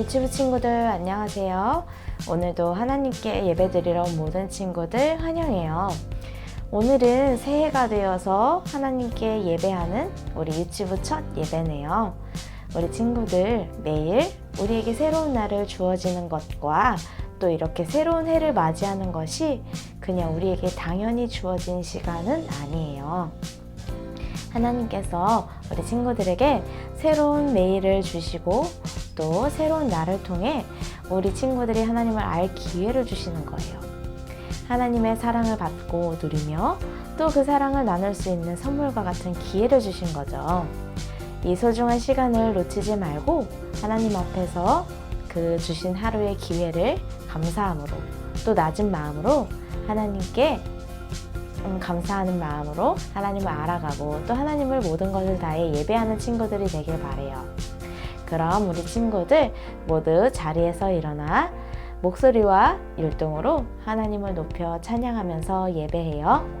유튜브 친구들 안녕하세요. 오늘도 하나님께 예배드리러 온 모든 친구들 환영해요. 오늘은 새해가 되어서 하나님께 예배하는 우리 유튜브 첫 예배네요. 우리 친구들 매일 우리에게 새로운 날을 주어지는 것과 또 이렇게 새로운 해를 맞이하는 것이 그냥 우리에게 당연히 주어진 시간은 아니에요. 하나님께서 우리 친구들에게 새로운 매일을 주시고 또 새로운 날을 통해 우리 친구들이 하나님을 알 기회를 주시는 거예요. 하나님의 사랑을 받고 누리며 또 그 사랑을 나눌 수 있는 선물과 같은 기회를 주신 거죠. 이 소중한 시간을 놓치지 말고 하나님 앞에서 그 주신 하루의 기회를 감사함으로 또 낮은 마음으로 하나님께 음, 감사하는 마음으로 하나님을 알아가고 또 하나님을 모든 것을 다해 예배하는 친구들이 되길 바래요. 그럼 우리 친구들 모두 자리에서 일어나 목소리와 율동으로 하나님을 높여 찬양하면서 예배해요.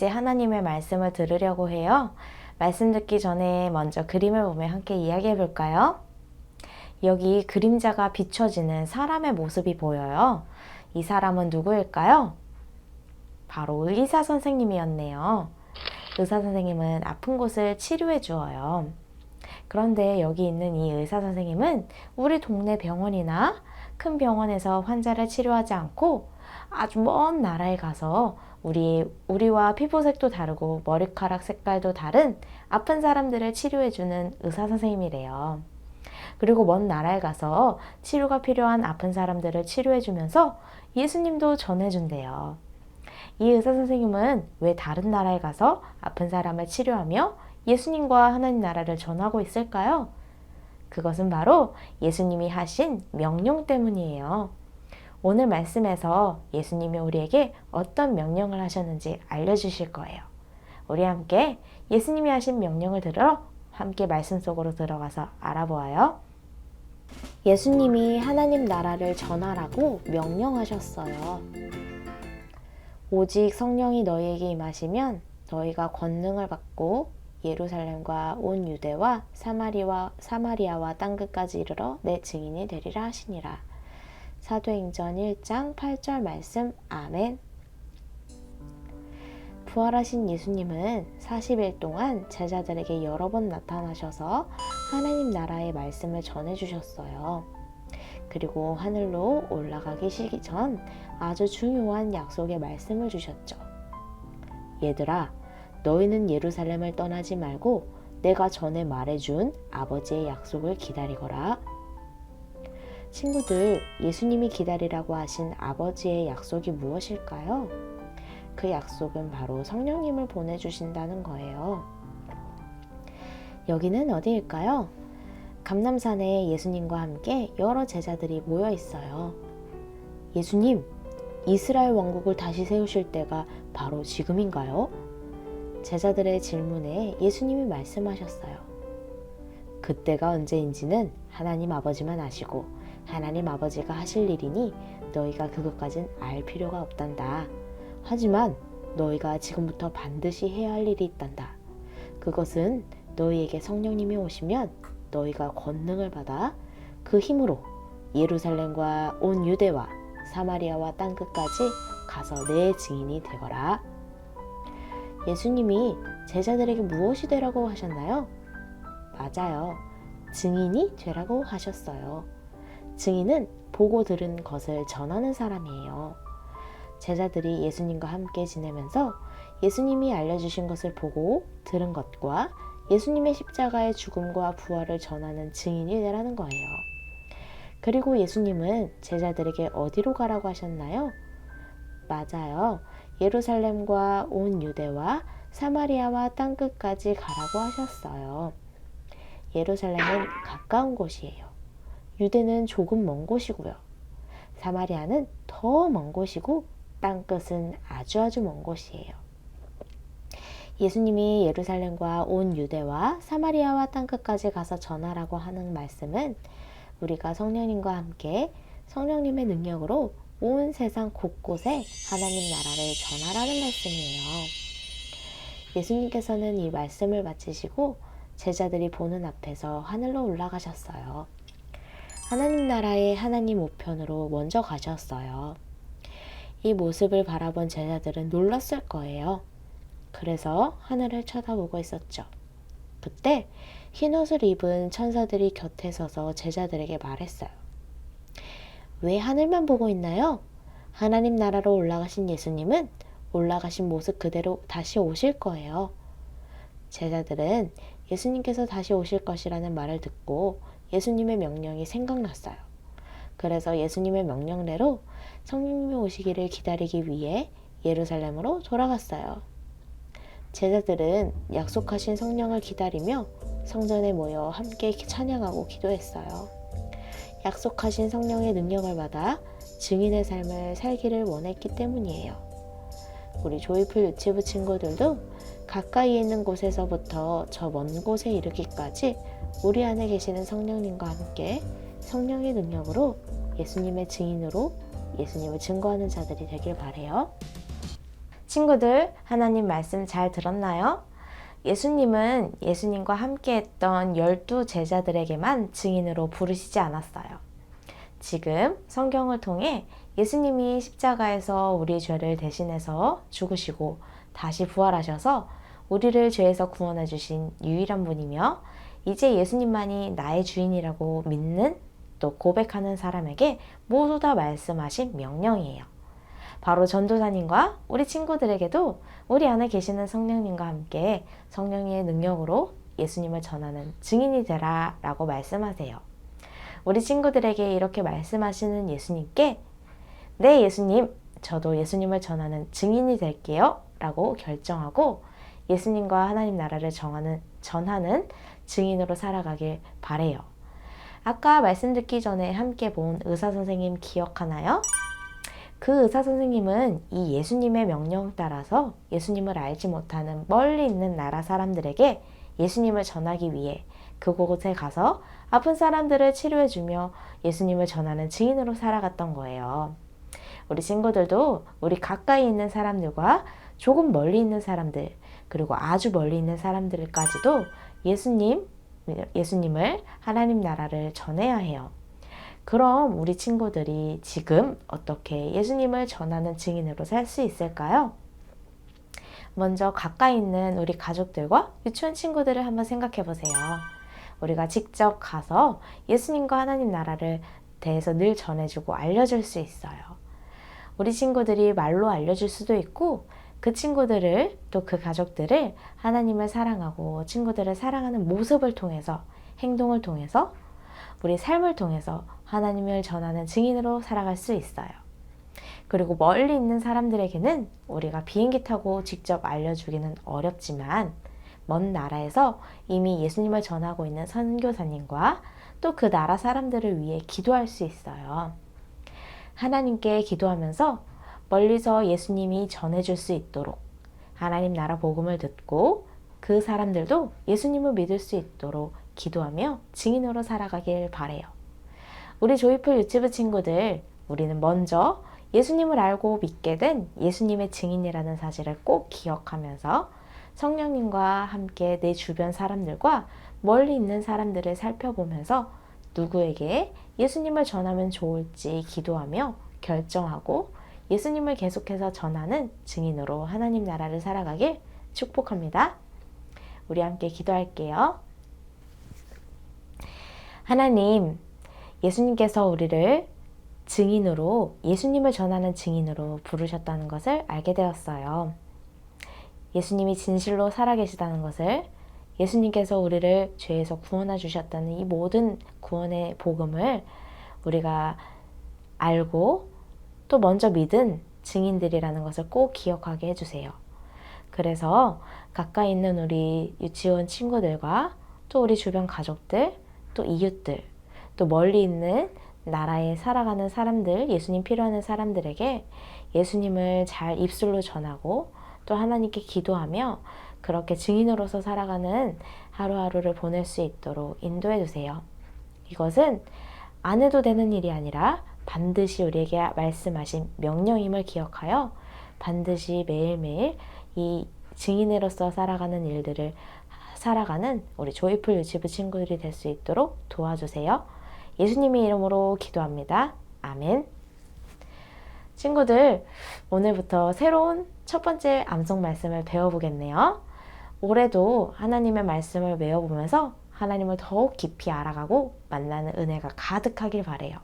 이제 하나님의 말씀을 들으려고 해요. 말씀 듣기 전에 먼저 그림을 보며 함께 이야기해 볼까요? 여기 그림자가 비춰지는 사람의 모습이 보여요. 이 사람은 누구일까요? 바로 의사 선생님이었네요. 의사 선생님은 아픈 곳을 치료해 주어요. 그런데 여기 있는 이 의사 선생님은 우리 동네 병원이나 큰 병원에서 환자를 치료하지 않고 아주 먼 나라에 가서 우리, 우리와 피부색도 다르고 머리카락 색깔도 다른 아픈 사람들을 치료해주는 의사 선생님이래요. 그리고 먼 나라에 가서 치료가 필요한 아픈 사람들을 치료해주면서 예수님도 전해준대요. 이 의사 선생님은 왜 다른 나라에 가서 아픈 사람을 치료하며 예수님과 하나님 나라를 전하고 있을까요? 그것은 바로 예수님이 하신 명령 때문이에요. 오늘 말씀에서 예수님이 우리에게 어떤 명령을 하셨는지 알려주실 거예요. 우리 함께 예수님이 하신 명령을 들으러 함께 말씀 속으로 들어가서 알아보아요. 예수님이 하나님 나라를 전하라고 명령하셨어요. 오직 성령이 너희에게 임하시면 너희가 권능을 받고 예루살렘과 온 유대와 사마리와 사마리아와 땅 끝까지 이르러 내 증인이 되리라 하시니라. 사도행전 1장 8절 말씀 아멘. 부활하신 예수님은 40일 동안 제자들에게 여러 번 나타나셔서 하나님 나라의 말씀을 전해 주셨어요. 그리고 하늘로 올라가기 전 아주 중요한 약속의 말씀을 주셨죠. 얘들아, 너희는 예루살렘을 떠나지 말고 내가 전에 말해준 아버지의 약속을 기다리거라. 친구들, 예수님이 기다리라고 하신 아버지의 약속이 무엇일까요? 그 약속은 바로 성령님을 보내주신다는 거예요. 여기는 어디일까요? 감남산에 예수님과 함께 여러 제자들이 모여 있어요. 예수님, 이스라엘 왕국을 다시 세우실 때가 바로 지금인가요? 제자들의 질문에 예수님이 말씀하셨어요. 그때가 언제인지는 하나님 아버지만 아시고 하나님 아버지가 하실 일이니 너희가 그것까진 알 필요가 없단다. 하지만 너희가 지금부터 반드시 해야 할 일이 있단다. 그것은 너희에게 성령님이 오시면 너희가 권능을 받아 그 힘으로 예루살렘과 온 유대와 사마리아와 땅 끝까지 가서 내 증인이 되거라. 예수님이 제자들에게 무엇이 되라고 하셨나요? 맞아요. 증인이 되라고 하셨어요. 증인은 보고 들은 것을 전하는 사람이에요. 제자들이 예수님과 함께 지내면서 예수님이 알려주신 것을 보고 들은 것과 예수님의 십자가의 죽음과 부활을 전하는 증인이 되라는 거예요. 그리고 예수님은 제자들에게 어디로 가라고 하셨나요? 맞아요. 예루살렘과 온 유대와 사마리아와 땅 끝까지 가라고 하셨어요. 예루살렘은 가까운 곳이에요. 유대는 조금 먼 곳이고요. 사마리아는 더 먼 곳이고 땅 끝은 아주 아주 먼 곳이에요. 예수님이 예루살렘과 온 유대와 사마리아와 땅 끝까지 가서 전하라고 하는 말씀은 우리가 성령님과 함께 성령님의 능력으로 온 세상 곳곳에 하나님 나라를 전하라는 말씀이에요. 예수님께서는 이 말씀을 마치시고 제자들이 보는 앞에서 하늘로 올라가셨어요. 하나님 나라의 하나님 우편으로 먼저 가셨어요. 이 모습을 바라본 제자들은 놀랐을 거예요. 그래서 하늘을 쳐다보고 있었죠. 그때 흰 옷을 입은 천사들이 곁에 서서 제자들에게 말했어요. 왜 하늘만 보고 있나요? 하나님 나라로 올라가신 예수님은 올라가신 모습 그대로 다시 오실 거예요. 제자들은 예수님께서 다시 오실 것이라는 말을 듣고 예수님의 명령이 생각났어요. 그래서 예수님의 명령대로 성령님이 오시기를 기다리기 위해 예루살렘으로 돌아갔어요. 제자들은 약속하신 성령을 기다리며 성전에 모여 함께 찬양하고 기도했어요. 약속하신 성령의 능력을 받아 증인의 삶을 살기를 원했기 때문이에요. 우리 조이풀 유치부 친구들도 가까이 있는 곳에서부터 저 먼 곳에 이르기까지 우리 안에 계시는 성령님과 함께 성령의 능력으로 예수님의 증인으로 예수님을 증거하는 자들이 되길 바래요. 친구들, 하나님 말씀 잘 들었나요? 예수님은 예수님과 함께 했던 열두 제자들에게만 증인으로 부르시지 않았어요. 지금 성경을 통해 예수님이 십자가에서 우리 죄를 대신해서 죽으시고 다시 부활하셔서 우리를 죄에서 구원해 주신 유일한 분이며 이제 예수님만이 나의 주인이라고 믿는 또 고백하는 사람에게 모두 다 말씀하신 명령이에요. 바로 전도사님과 우리 친구들에게도 우리 안에 계시는 성령님과 함께 성령의 능력으로 예수님을 전하는 증인이 되라 라고 말씀하세요. 우리 친구들에게 이렇게 말씀하시는 예수님께 네, 예수님, 저도 예수님을 전하는 증인이 될게요 라고 결정하고 예수님과 하나님 나라를 정하는, 전하는 증인으로 살아가길 바래요. 아까 말씀 듣기 전에 함께 본 의사 선생님 기억하나요? 그 의사 선생님은 이 예수님의 명령 따라서 예수님을 알지 못하는 멀리 있는 나라 사람들에게 예수님을 전하기 위해 그곳에 가서 아픈 사람들을 치료해주며 예수님을 전하는 증인으로 살아갔던 거예요. 우리 친구들도 우리 가까이 있는 사람들과 조금 멀리 있는 사람들, 그리고 아주 멀리 있는 사람들까지도 예수님, 예수님을 하나님 나라를 전해야 해요. 그럼 우리 친구들이 지금 어떻게 예수님을 전하는 증인으로 살 수 있을까요? 먼저 가까이 있는 우리 가족들과 유치원 친구들을 한번 생각해 보세요. 우리가 직접 가서 예수님과 하나님 나라를 대해서 늘 전해주고 알려줄 수 있어요. 우리 친구들이 말로 알려줄 수도 있고 그 친구들을 또 그 가족들을 하나님을 사랑하고 친구들을 사랑하는 모습을 통해서 행동을 통해서 우리 삶을 통해서 하나님을 전하는 증인으로 살아갈 수 있어요. 그리고 멀리 있는 사람들에게는 우리가 비행기 타고 직접 알려주기는 어렵지만 먼 나라에서 이미 예수님을 전하고 있는 선교사님과 또 그 나라 사람들을 위해 기도할 수 있어요. 하나님께 기도하면서 멀리서 예수님이 전해줄 수 있도록 하나님 나라 복음을 듣고 그 사람들도 예수님을 믿을 수 있도록 기도하며 증인으로 살아가길 바래요. 우리 조이풀 유치부 친구들, 우리는 먼저 예수님을 알고 믿게 된 예수님의 증인이라는 사실을 꼭 기억하면서 성령님과 함께 내 주변 사람들과 멀리 있는 사람들을 살펴보면서 누구에게 예수님을 전하면 좋을지 기도하며 결정하고 예수님을 계속해서 전하는 증인으로 하나님 나라를 살아가길 축복합니다. 우리 함께 기도할게요. 하나님, 예수님께서 우리를 증인으로, 예수님을 전하는 증인으로 부르셨다는 것을 알게 되었어요. 예수님이 진실로 살아계시다는 것을, 예수님께서 우리를 죄에서 구원해 주셨다는 이 모든 구원의 복음을 우리가 알고 또 먼저 믿은 증인들이라는 것을 꼭 기억하게 해주세요. 그래서 가까이 있는 우리 유치원 친구들과 또 우리 주변 가족들, 또 이웃들, 또 멀리 있는 나라에 살아가는 사람들, 예수님 필요하는 사람들에게 예수님을 잘 입술로 전하고 또 하나님께 기도하며 그렇게 증인으로서 살아가는 하루하루를 보낼 수 있도록 인도해 주세요. 이것은 안 해도 되는 일이 아니라 반드시 우리에게 말씀하신 명령임을 기억하여 반드시 매일매일 이 증인으로서 살아가는 일들을 살아가는 우리 조이풀 유치부 친구들이 될 수 있도록 도와주세요. 예수님의 이름으로 기도합니다. 아멘. 친구들, 오늘부터 새로운 첫 번째 암송 말씀을 배워보겠네요. 올해도 하나님의 말씀을 외워보면서 하나님을 더욱 깊이 알아가고 만나는 은혜가 가득하길 바래요.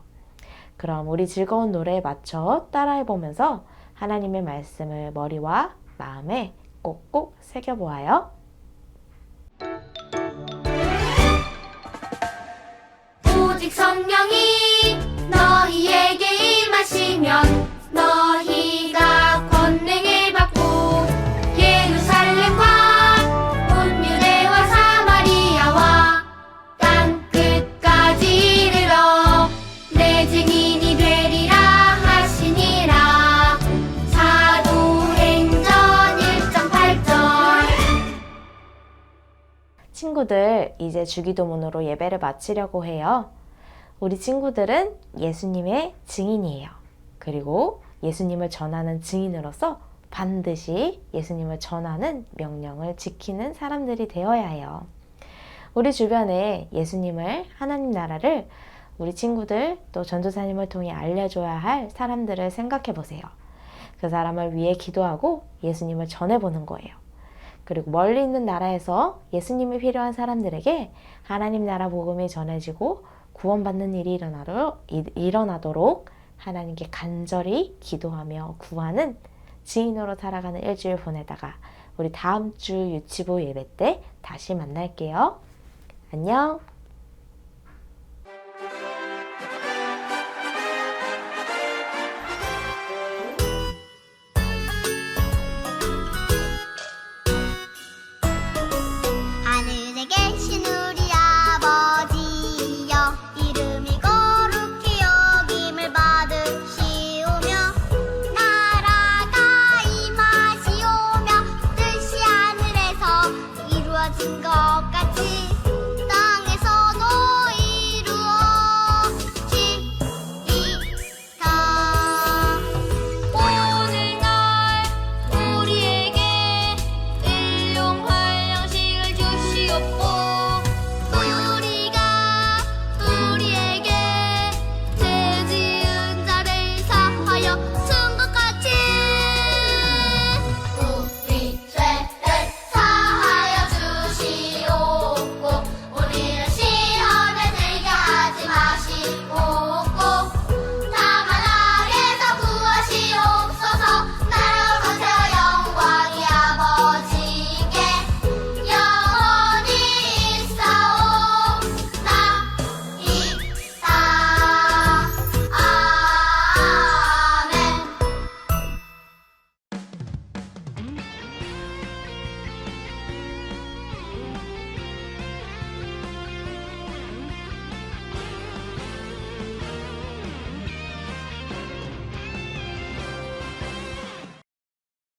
그럼 우리 즐거운 노래에 맞춰 따라해 보면서 하나님의 말씀을 머리와 마음에 꼭꼭 새겨보아요. 오직 성령이 친구들, 이제 주기도문으로 예배를 마치려고 해요. 우리 친구들은 예수님의 증인이에요. 그리고 예수님을 전하는 증인으로서 반드시 예수님을 전하는 명령을 지키는 사람들이 되어야 해요. 우리 주변에 예수님을 하나님 나라를 우리 친구들 또 전도사님을 통해 알려줘야 할 사람들을 생각해 보세요. 그 사람을 위해 기도하고 예수님을 전해보는 거예요. 그리고 멀리 있는 나라에서 예수님이 필요한 사람들에게 하나님 나라 복음이 전해지고 구원받는 일이 일어나도록, 일어나도록 하나님께 간절히 기도하며 구하는 지인으로 살아가는 일주일 보내다가 우리 다음 주 유치부 예배 때 다시 만날게요. 안녕.